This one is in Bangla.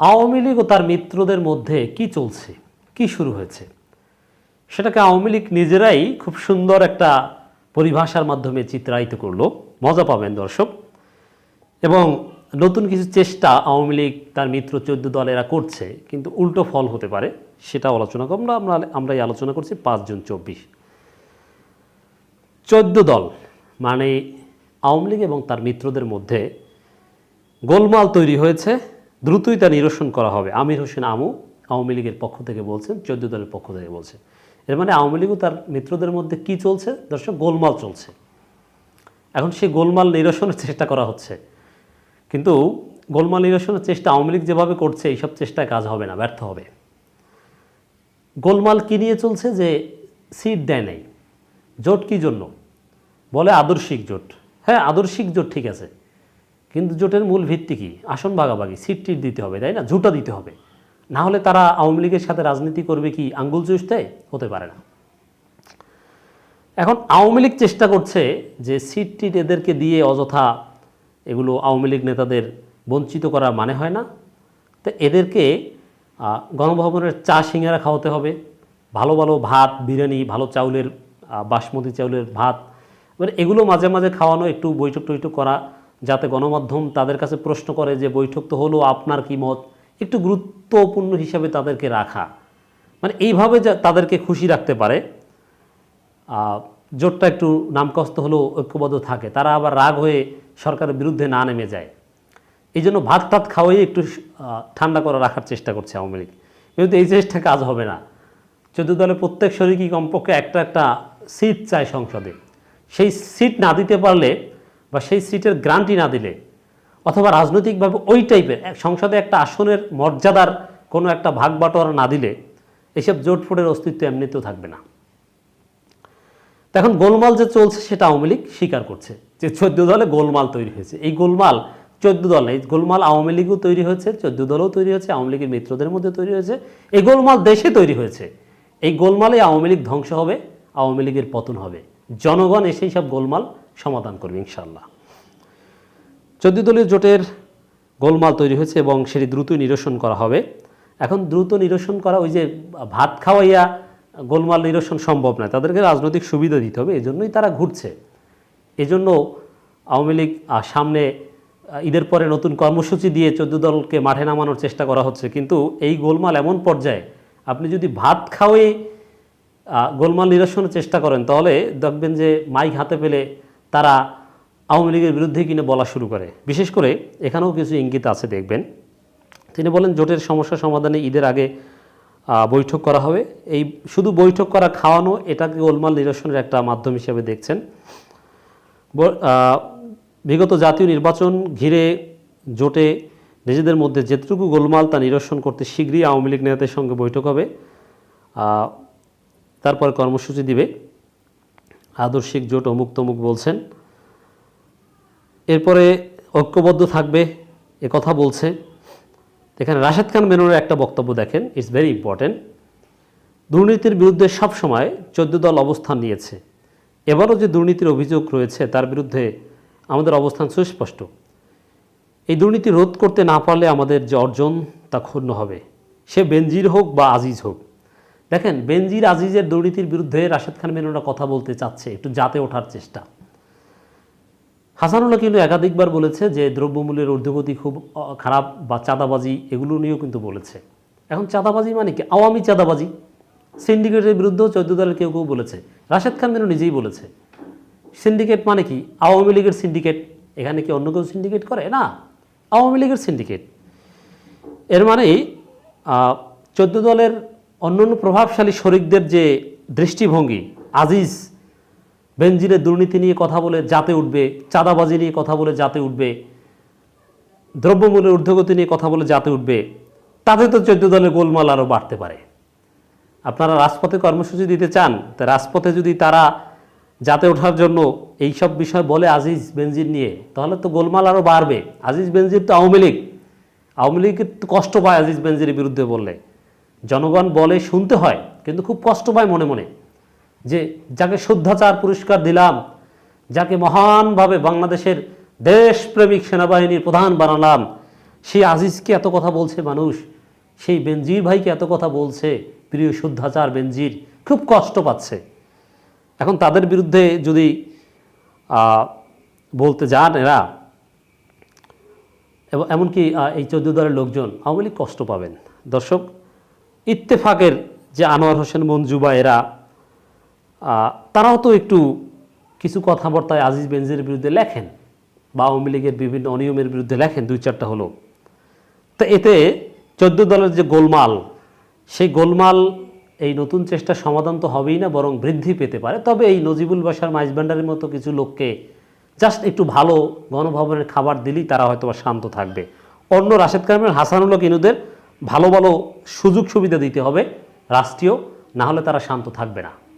আওয়ামী লীগ ও তার মিত্রদের মধ্যে কি চলছে? কি শুরু হয়েছে? সেটাকে আওয়ামী লীগ নিজেরাই খুব সুন্দর একটা পরিভাষার মাধ্যমে চিত্রায়িত করল। মজা পাবেন দর্শক। এবং নতুন কিছু চেষ্টা আওয়ামী লীগ, তার মিত্র চোদ্দ দলেরা করছে, কিন্তু উল্টো ফল হতে পারে সেটা আলোচনা আমরা আমরা এই আলোচনা করছি পাঁচ জুন চব্বিশ। চোদ্দ দল মানে আওয়ামী লীগ এবং তার মিত্রদের মধ্যে গোলমাল তৈরি হয়েছে। দ্রুতই তা নিরসন করা হবে। আমির হোসেন আমু আওয়ামী লীগের পক্ষ থেকে বলছেন, চোদ্দ দলের পক্ষ থেকে বলছেন এর মানে আওয়ামী লীগ ও তার মিত্রদের মধ্যে কি চলছে? দর্শক, গোলমাল চলছে। এখন সেই গোলমাল নিরসনের চেষ্টা করা হচ্ছে। কিন্তু গোলমাল নিরসনের চেষ্টা আওয়ামী লীগ যেভাবে করছে, এইসব চেষ্টায় কাজ হবে না, ব্যর্থ হবে। গোলমাল কি নিয়ে চলছে যে সিট দেয় নাই? জোট কি জন্য? বলে আদর্শিক জোট। হ্যাঁ আদর্শিক জোট ঠিক আছে। কিন্তু জোটের মূল ভিত্তি কি? আসন ভাগাভাগি, সিট টিট দিতে হবে, তাই না? ঝুটা দিতে হবে। না হলে তারা আওয়ামী লীগের সাথে রাজনীতি করবে কি? আঙ্গুল চুষতে? হতে পারে না। এখন আওয়ামী লীগ চেষ্টা করছে যে সিট টিট এদেরকে দিয়ে অযথা এগুলো আওয়ামী লীগ নেতাদের বঞ্চিত করার মানে হয় না। তো এদেরকে গণভবনের চা সিঙ্গারা খাওয়াতে হবে। ভালো ভালো ভাত, বিরিয়ানি, ভালো চাউলের বাসমতি চাউলের ভাত। এবার এগুলো মাঝে মাঝে খাওয়ানো, একটু বৈঠক টৈঠক করা যাতে গণমাধ্যম তাদের কাছে প্রশ্ন করে যে বৈঠক তো হলো, আপনার কি মত? একটু গুরুত্বপূর্ণ হিসাবে তাদেরকে রাখা। মানে এইভাবে যা তাদেরকে খুশি রাখতে পারে। জোটটা একটু নামকস্ত হলেও ঐক্যবদ্ধ থাকে। তারা আবার রাগ হয়ে সরকারের বিরুদ্ধে না নেমে যায়। এই জন্য ভাত টাত খাওয়াই একটু ঠান্ডা করে রাখার চেষ্টা করছে আওয়ামী লীগ। কিন্তু এই চেষ্টা কাজ হবে না। চোদ্দ দলের প্রত্যেক শরিকই কমপক্ষে একটা একটা সিট চায় সংসদে। সেই সিট না দিতে পারলে বা সেই সিটের গ্রান্টি না দিলে, অথবা রাজনৈতিকভাবে ওই টাইপের সংসদে একটা আসনের মর্যাদার কোনো একটা ভাগ বাটোয়ারা না দিলে, এসব জোটফোটের অস্তিত্ব এমনিতেও থাকবে না। এখন গোলমাল যে চলছে, সেটা আওয়ামী লীগ স্বীকার করছে যে চোদ্দ দলে গোলমাল তৈরি হয়েছে। এই গোলমাল চোদ্দ দল এই গোলমাল আওয়ামী লীগও তৈরি হয়েছে, চোদ্দ দলও তৈরি হয়েছে, আওয়ামী লীগের মিত্রদের মধ্যে তৈরি হয়েছে। এই গোলমাল দেশে তৈরি হয়েছে। এই গোলমালে আওয়ামী লীগ ধ্বংস হবে, আওয়ামী লীগের পতন হবে। জনগণ এসেই সব গোলমাল সমাধান করবে ইনশাল্লাহ চোদ্দ দলীয় জোটের গোলমাল তৈরি হয়েছে এবং সেটি দ্রুত নিরসন করা হবে। এখন দ্রুত নিরসন করা ওই যে ভাত খাওয়াইয়া গোলমাল নিরসন সম্ভব নয়। তাদেরকে রাজনৈতিক সুবিধা দিতে হবে, এজন্যই তারা ঘুরছে। এজন্য আওয়ামী লীগ সামনে ঈদের পরে নতুন কর্মসূচি দিয়ে চোদ্দ দলকে মাঠে নামানোর চেষ্টা করা হচ্ছে। কিন্তু এই গোলমাল এমন পর্যায়ে, আপনি যদি ভাত খাওয়াই গোলমাল নিরসনের চেষ্টা করেন, তাহলে দেখবেন যে মাইক হাতে পেলে তারা আওয়ামী লীগের বিরুদ্ধে কিনে বলা শুরু করে। বিশেষ করে এখানেও কিছু ইঙ্গিত আছে, দেখবেন। তিনি বলেন, জোটের সমস্যা সমাধানে ঈদের আগে বৈঠক করা হবে। এই শুধু বৈঠক করা, খাওয়ানো, এটাকে গোলমাল নিরসনের একটা মাধ্যম হিসেবে দেখছেন। বিগত জাতীয় নির্বাচন ঘিরে জোটে নিজেদের মধ্যে যেটুকু গোলমাল তা নিরসন করতে শীঘ্রই আওয়ামী লীগ নেতাদের সঙ্গে বৈঠক হবে। তারপর কর্মসূচি দিবে। আদর্শিক জোট অমুক তমুক বলছেন। এরপরে ঐক্যবদ্ধ থাকবে, এ কথা বলছে। এখানে রাশেদ খান মেননের একটা বক্তব্য দেখেন ইটস ভেরি ইম্পর্টেন্ট দুর্নীতির বিরুদ্ধে সবসময় চোদ্দ দল অবস্থান নিয়েছে। এবারও যে দুর্নীতির অভিযোগ রয়েছে, তার বিরুদ্ধে আমাদের অবস্থান সুস্পষ্ট। এই দুর্নীতি রোধ করতে না পারলে আমাদের যে অর্জন তা ক্ষুণ্ণ হবে। সে বেনজির হোক বা আজিজ হোক দেখেন, বেনজির আজিজের দুর্নীতির বিরুদ্ধে রাশেদ খান মেননরা কথা বলতে চাচ্ছে, একটু জাতে ওঠার চেষ্টা। হাসানুল্লাহ কিন্তু একাধিকবার বলেছে যে দ্রব্যমূল্যের ঊর্ধ্বগতি খুব খারাপ বা চাঁদাবাজি এগুলো নিয়েও কিন্তু বলেছে। এখন চাঁদাবাজি মানে কি? আওয়ামী চাঁদাবাজি। সিন্ডিকেটের বিরুদ্ধেও চৌদ্দ দলের কেউ কেউ বলেছে। রাশেদ খান মেনু নিজেই বলেছে। সিন্ডিকেট মানে কি? আওয়ামী লীগের সিন্ডিকেট। এখানে কি অন্য কেউ সিন্ডিকেট করে? না, আওয়ামী লীগের সিন্ডিকেট। এর মানে চোদ্দ দলের অন্যান্য প্রভাবশালী শরিকদের যে দৃষ্টিভঙ্গি, আজিজ বেনজিরের দুর্নীতি নিয়ে কথা বলে যাতে উঠবে, চাঁদাবাজি নিয়ে কথা বলে যাতে উঠবে, দ্রব্যমূল্যের ঊর্ধ্বগতি নিয়ে কথা বলে যাতে উঠবে, তাতে তো চোদ্দ দলের গোলমাল আরও বাড়তে পারে। আপনারা রাজপথে কর্মসূচি দিতে চান, তা রাজপথে যদি তারা যাতে ওঠার জন্য এই সব বিষয় বলে আজিজ, বেনজির নিয়ে, তাহলে তো গোলমাল আরও বাড়বে। আজিজ, বেনজির তো আওয়ামী লীগ। আওয়ামী লীগের কষ্ট পায় আজিজ, বেনজিরের বিরুদ্ধে বললে। জনগণ বলে শুনতে হয়, কিন্তু খুব কষ্ট পায় মনে মনে, যে যাকে শুদ্ধাচার পুরস্কার দিলাম, যাকে মহানভাবে বাংলাদেশের দেশপ্রেমিক সেনাবাহিনীর প্রধান বানালাম, সেই আজিজকে এত কথা বলছে মানুষ? সেই বেনজির ভাইকে এত কথা বলছে? প্রিয় শুদ্ধাচার বেনজির, খুব কষ্ট পাচ্ছে। এখন তাদের বিরুদ্ধে যদি বলতে যান এরা, এবং, এমনকি এই চোদ্দ দলের লোকজন আওয়ামী লীগ কষ্ট পাবেন। দর্শক ইত্তেফাকের যে আনোয়ার হোসেন মঞ্জু বা এরা তারাও তো একটু কিছু কথাবার্তায় আজিজ বেনজির বিরুদ্ধে লেখেন বা আওয়ামী লীগের বিভিন্ন অনিয়মের বিরুদ্ধে লেখেন, দুই চারটা হলো। তো এতে চোদ্দ দলের যে গোলমাল, সেই গোলমাল এই নতুন চেষ্টার সমাধান তো হবেই না, বরং বৃদ্ধি পেতে পারে। তবে এই নজিবুল বাসার মাইজ ভান্ডারের মতো কিছু লোককে জাস্ট একটু ভালো গণভবনের খাবার দিলেই তারা হয়তো শান্ত থাকবে। অন্য রাশেদ কারিমের হাসানুল্লাহ কিনুদের ভালো ভালো সুযোগ সুবিধা দিতে হবে রাষ্ট্রীয় না হলে তারা শান্ত থাকবে না।